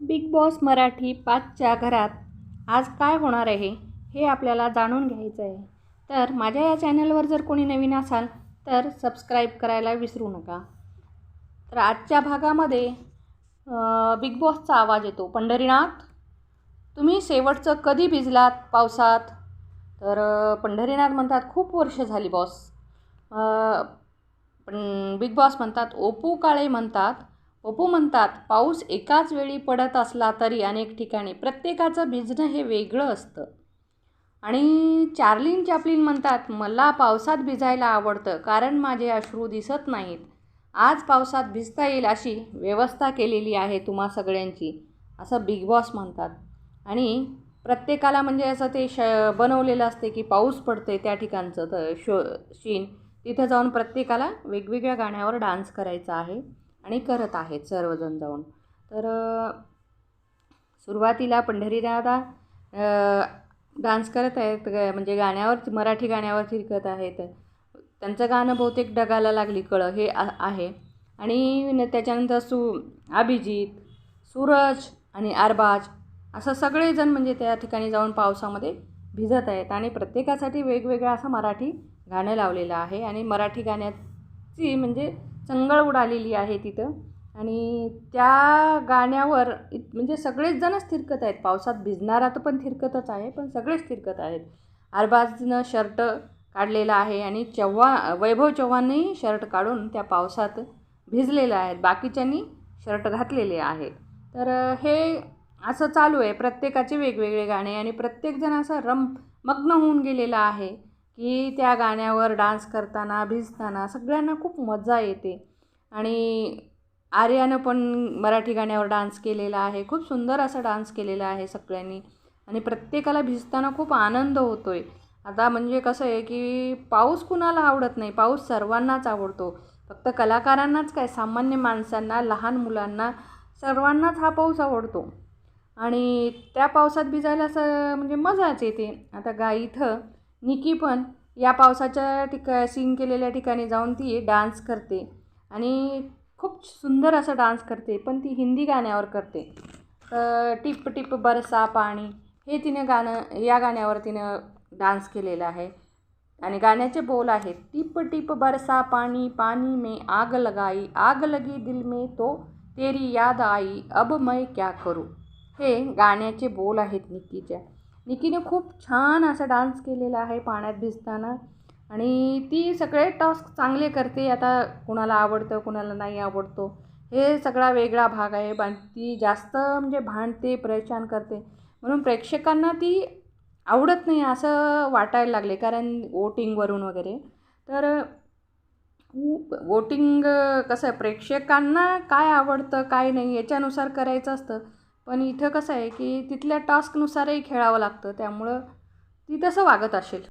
Big boss Marathi पाचच्या घरात आज काय होणार आहे हे आपल्याला जाणून घ्यायचं आहे. तर माझ्या या चॅनलवर जर कोणी नवीन असाल तर सबस्क्राईब करायला विसरू नका. तर आजच्या भागामध्ये बिग बॉसचा आवाज येतो. पंढरीनाथ तुम्ही शेवटचं कधी भिजलात पावसात? तर पंढरीनाथ म्हणतात खूप वर्ष झाली बॉस. पण बिग बॉस म्हणतात ओपू काळे म्हणतात ओपू म्हणतात पाऊस एकाच वेळी पडत असला तरी अनेक ठिकाणी प्रत्येकाचं भिजणं हे वेगळं असतं. आणि चार्लिन चॅपलिन म्हणतात मला पावसात भिजायला आवडतं कारण माझे अश्रू दिसत नाहीत. आज पावसात भिजता येईल अशी व्यवस्था केलेली आहे तुम्हा सगळ्यांची असं बिग बॉस म्हणतात. आणि प्रत्येकाला म्हणजे असं ते श बनवलेलं असते की पाऊस पडते त्या ठिकाणचं. तर शो शीन तिथं जाऊन प्रत्येकाला वेगवेगळ्या गाण्यावर डान्स करायचा आहे. आणि करत आहेत सर्वजण जाऊन. तर सुरुवातीला पंढरीदादा डान्स करत आहेत. ग- म्हणजे गाण्यावर मराठी गाण्यावर थिरकत आहेत. त्यांचं गाणं बहुतेक डगाला लागली कळं हे आहे. आणि त्याच्यानंतर सु अभिजित सूरज आणि अरबाज असं सगळेजण म्हणजे त्या ठिकाणी जाऊन पावसामध्ये भिजत आहेत. आणि प्रत्येकासाठी वेगवेगळं असं मराठी गाणं लावलेलं आहे. आणि मराठी गाण्याची म्हणजे चंगळ उडालेली आहे तिथं. आणि त्या गाण्यावर इत- म्हणजे सगळेच जणच थिरकत आहेत. पावसात भिजणारा तर पण थिरकतच आहे पण सगळेच थिरकत आहेत. अरबाजनं शर्ट काढलेला आहे आणि चव्हा वैभव चव्हाणही शर्ट काढून त्या पावसात भिजलेलं आहेत बाकीच्यांनी शर्ट घातलेले आहेत तर हे असं चालू आहे. प्रत्येकाचे वेगवेगळे गाणे आणि प्रत्येकजण असं रम मग्न होऊन गेलेला आहे. की त्या गाण्यावर डान्स करताना भिजताना सगळ्यांना खूप मजा येते. आणि आर्यानं पण मराठी गाण्यावर डान्स केलेला आहे. खूप सुंदर असा डान्स केलेला आहे सगळ्यांनी. आणि प्रत्येकाला भिजताना खूप आनंद होतो आहे आता म्हणजे कसं आहे की पाऊस कुणाला आवडत नाही? पाऊस सर्वांनाच आवडतो. फक्त कलाकारांनाच काय? सामान्य माणसांना लहान मुलांना सर्वांनाच हा पाऊस आवडतो. आणि त्या पावसात भिजायला असं म्हणजे मजाच येते. आता गा इथं निकी पण या पावसाच्या ठिका सीन केलेल्या ठिकाणी जाऊन ती डान्स करते. आणि खूप सुंदर असं डान्स करते पण ती हिंदी गाण्यावर करते. टिप टिप बरसा पाणी हे तिनं गाणं या गाण्यावर तिनं डान्स केलेला आहे. आणि गाण्याचे बोल आहेत टिप टिप बरसा पाणी पानी में आग लगाई आग लगी दिल में तो तेरी याद आई अब मैं क्या करू? हे गाण्याचे बोल आहेत निकीच्या. निकीने खूप छान असा डान्स केलेला आहे पाण्यात भिजताना. आणि ती सगळे टास्क चांगले करते. आता कुणाला आवडतं कुणाला नाही आवडतो. हे सगळा वेगळा भाग आहे. पण ती जास्त म्हणजे भांडते परेशान करते. म्हणून प्रेक्षकांना ती आवडत नाही असं वाटायला लागले. कारण वोटिंगवरून वगैरे. तर वोटिंग कसं आहे? प्रेक्षकांना काय आवडतं काय नाही याच्यानुसार करायचं असतं. पण इथं कसं आहे की तिथल्या टास्कनुसारही खेळावं लागतं त्यामुळं ती तसं वागत असेल.